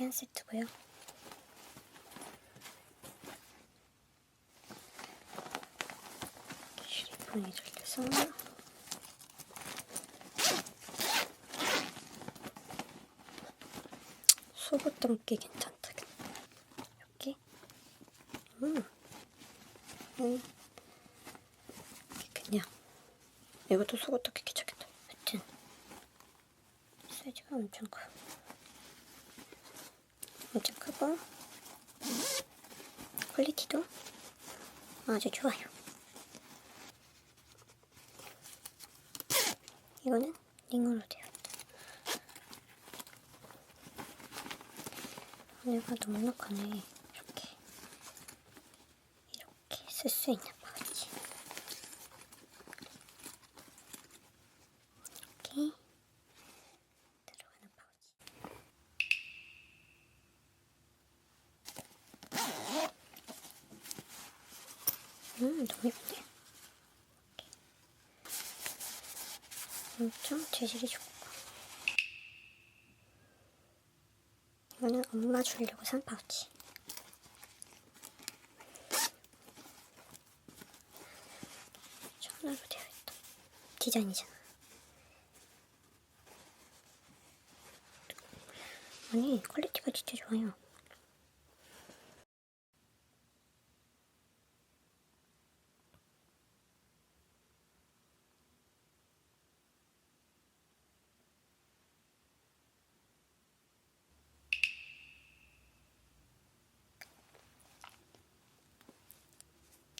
이렇게 한 세트고요. 실리콘이 들려서 속옷 담기 괜찮다. 이렇게 음, 음. 그냥 이것도 속옷 담기 괜찮겠다. 하여튼 사이즈가 엄청 커. 엄청 크고 퀄리티도 아주 좋아요. 이거는 링으로 되어 있다. 얘가 넉넉하네. 이렇게 이렇게 쓸 수 있는 파우치. 이렇게 들어가는 파우치. 음, 너무 예쁜데? 재질이 좋고. 이거는 엄마 주려고 산 파우치. 천으로 되어 있다. 디자인이잖아. 아니, 퀄리티가 진짜 좋아요.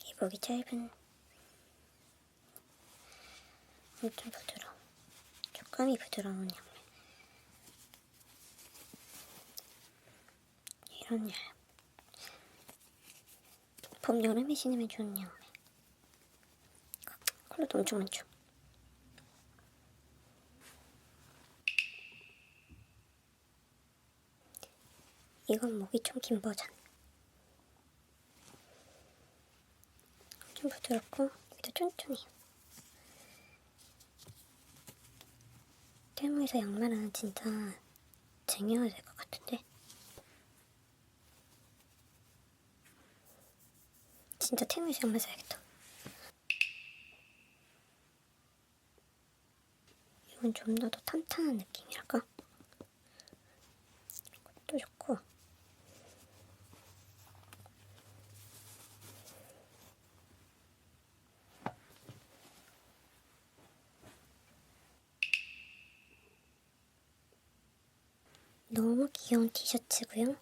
이 목이 짧은 엄청 부드러운 촉감이 부드러운 양말 이런 양 봄, 여름에 신으면 좋은 양말 컬러도 엄청 많죠 이건 목이 좀 긴 버전 좀 부드럽고 여기도 쫀쫀해요. 테무에서 양말은 진짜 쟁여야 될 것 같은데 진짜 테무에서 양말 사야겠다. 이건 좀 더 더 탄탄한 느낌이랄까? 이것도 좋고 너무 귀여운 티셔츠고요.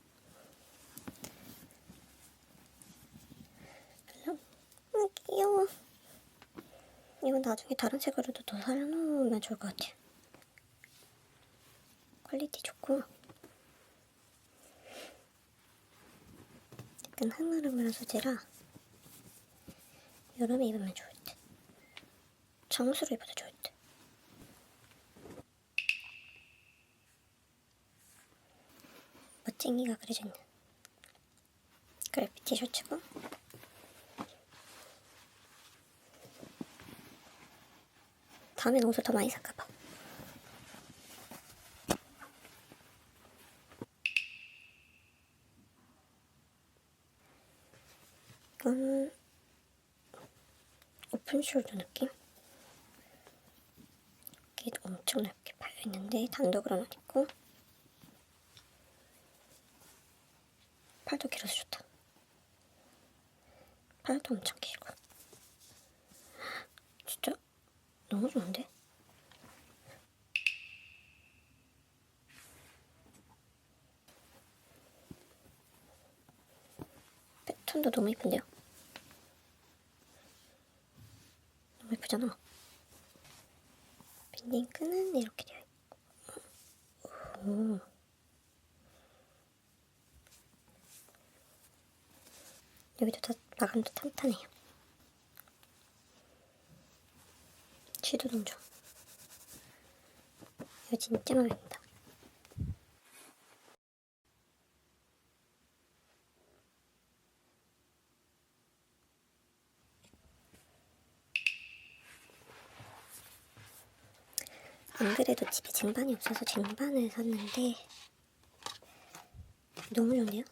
아, 귀여워. 이건 나중에 다른 색으로도 더 살려놓으면 좋을 것 같아요. 퀄리티 좋고 약간 흐물흐물한 소재라 여름에 입으면 좋을 듯. 정수로 입어도 좋을 듯. 쟁이가 그려져 있는 그래피 티 셔츠고. 다음엔 옷을 더 많이 살까봐. 이건 오픈 숄더 느낌? 이게 엄청 넓게 팔려있는데 단독으로는 있고 팔도 길어서 좋다. 팔도 엄청 길고. 진짜 너무 좋은데? 패턴도 너무 예쁜데요? 너무 예쁘잖아. 빈딩 끈은 이렇게 되어 있고. 오. 여기도 다 마감도 탄탄해요. 너무 좋아. 이거 진짜 마음에 든다. 안 그래도 집에 쟁반이 없어서 쟁반을 샀는데 너무 좋네요.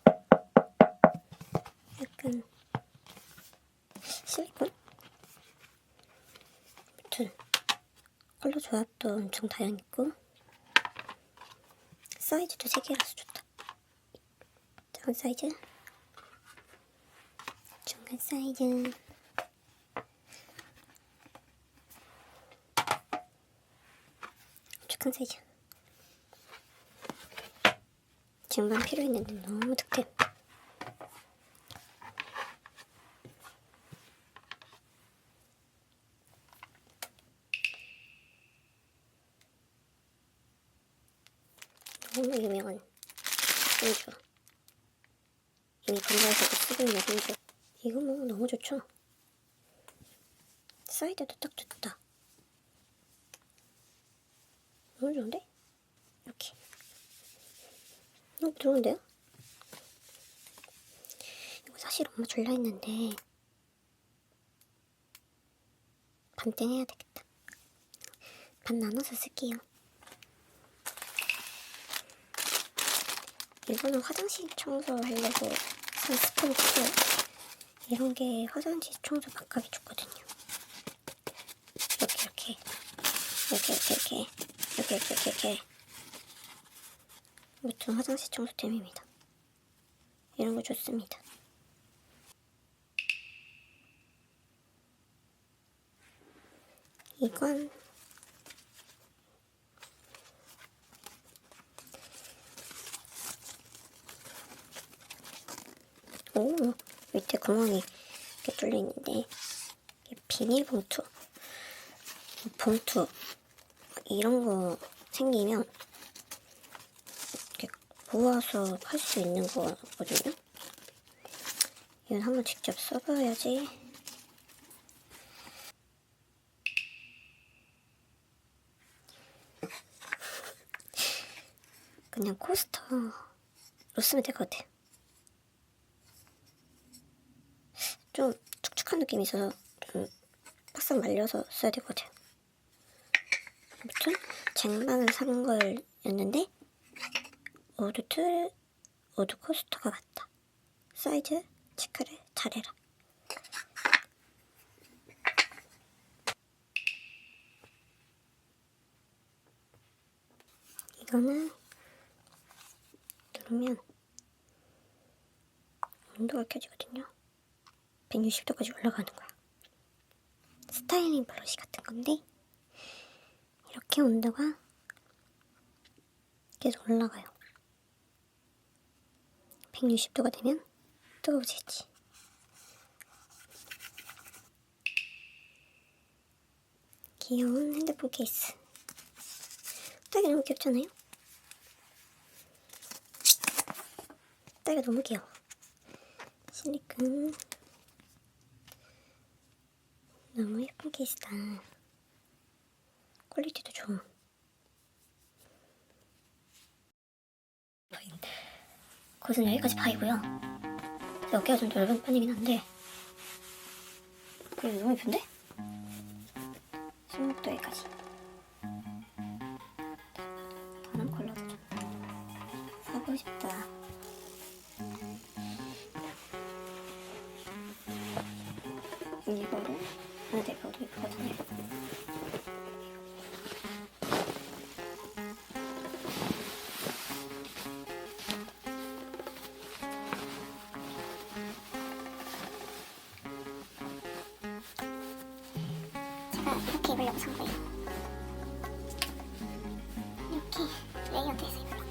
약간 실리콘? 아무튼. 컬러 조합도 엄청 다양했고. 사이즈도 3개라서 좋다. 작은 사이즈? 중간 사이즈. 큰 사이즈. 지금만 필요했는데 너무 득템 너무 유명한 손주 이미 있는 손주 이거 뭐 너무 좋죠? 사이드도 딱 좋다. 너무 좋은데? 이렇게. 너무 좋은데요? 이거 사실 엄마 줄라 했는데 반땡 해야 되겠다. 반 나눠서 쓸게요. 이거는 화장실 청소하려고 산 스펀지 이런 게 화장실 청소 막하게 좋거든요. 이렇게 이렇게. 이렇게 이렇게 이렇게. 이렇게 이렇게 이렇게 무튼 화장실 청소템입니다. 이런 거 좋습니다. 이건 오 밑에 구멍이 이렇게 뚫려 있는데 비닐봉투 봉투 이런 거 생기면 이렇게 모아서 할수 있는 거거든요. 이건 한번 직접 써봐야지. 그냥 코스터로 쓰면 될 것 같아요. 좀 축축한 느낌이 있어서 좀 바싹 말려서 써야 같아요. 아무튼 쟁반을 산 거였는데 어두 틀 어두 코스터가 같다. 사이즈 체크를 잘해라. 이거는 누르면 온도가 켜지거든요. 160도까지 올라가는 거야. 스타일링 브러쉬 같은 건데 이렇게 온도가 계속 올라가요. 160도가 되면 뜨거워지지. 귀여운 핸드폰 케이스. 딸기 너무 귀엽잖아요? 딸기 너무 귀여워. 실리콘. 너무 케이스다. 퀄리티도 좋음. 곳은 여기까지 파이고요. 제 어깨가 좀 넓은 편이긴 한데 그래도 너무 예쁜데? 손목도 여기까지. 다른 컬러도 좀 사고 싶다. 이거를 하나 대표도 예쁘거든요. 제가 이렇게 입으려고 산 거예요. 이렇게 레이어드 해서 입으려고.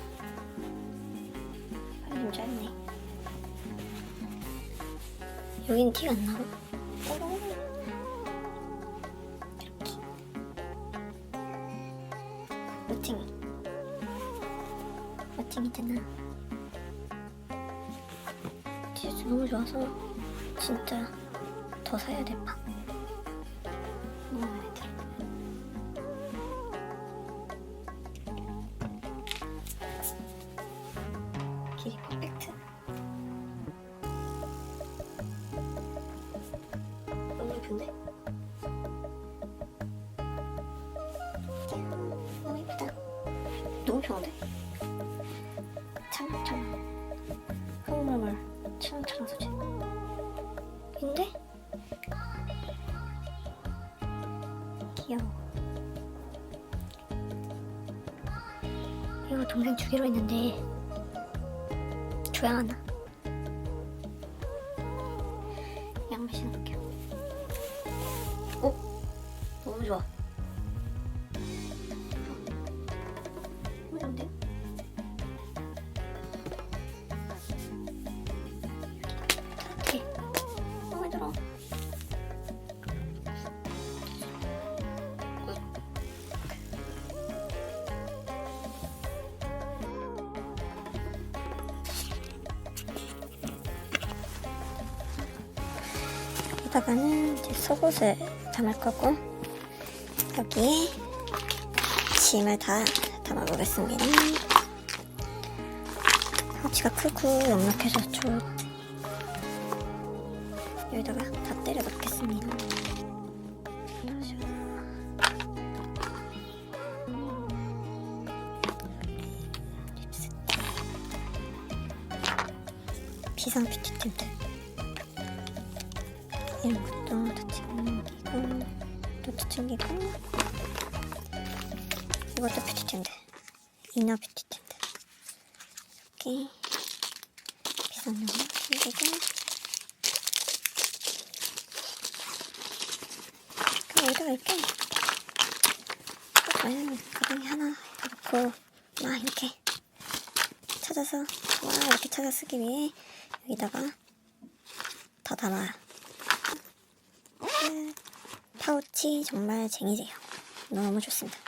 팔이 좀 짧네. 여긴 티가 안 나고. 되나? 진짜 너무 좋아서 진짜 더 사야 될 판. 너무 마음에 들어. 길이 퍼펙트. 너무 예쁜데? 짠, 너무 예쁘다. 너무 편한데? 근데 귀여워. 이거 동생 주기로 했는데 줘야 하나? 양말 신어볼게요. 어? 너무 좋아. 너무 좋은데? 이 여기다가는 이제 속옷을 담을 거고 여기에 짐을 다 담아보겠습니다. 파우치가 크고 넉넉해서 좋을 여기다가 다 때려 넣겠습니다. 비상 뷰티 템들 이런 것도 다 챙기고 또도 챙기고 이것도 뷰티템들. 이너 뷰티템들. 이렇게 비싼 거 챙기고 여기다가 이렇게 저는 가방에 하나 넣고 막 이렇게 찾아서 와 이렇게 찾아 쓰기 위해 여기다가 다 담아요. 끝. 파우치 정말 쟁이세요. 너무 좋습니다.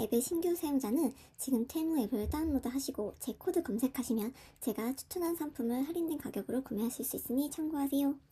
앱의 신규 사용자는 지금 테무 앱을 다운로드 하시고 제 코드 검색하시면 제가 추천한 상품을 할인된 가격으로 구매하실 수 있으니 참고하세요.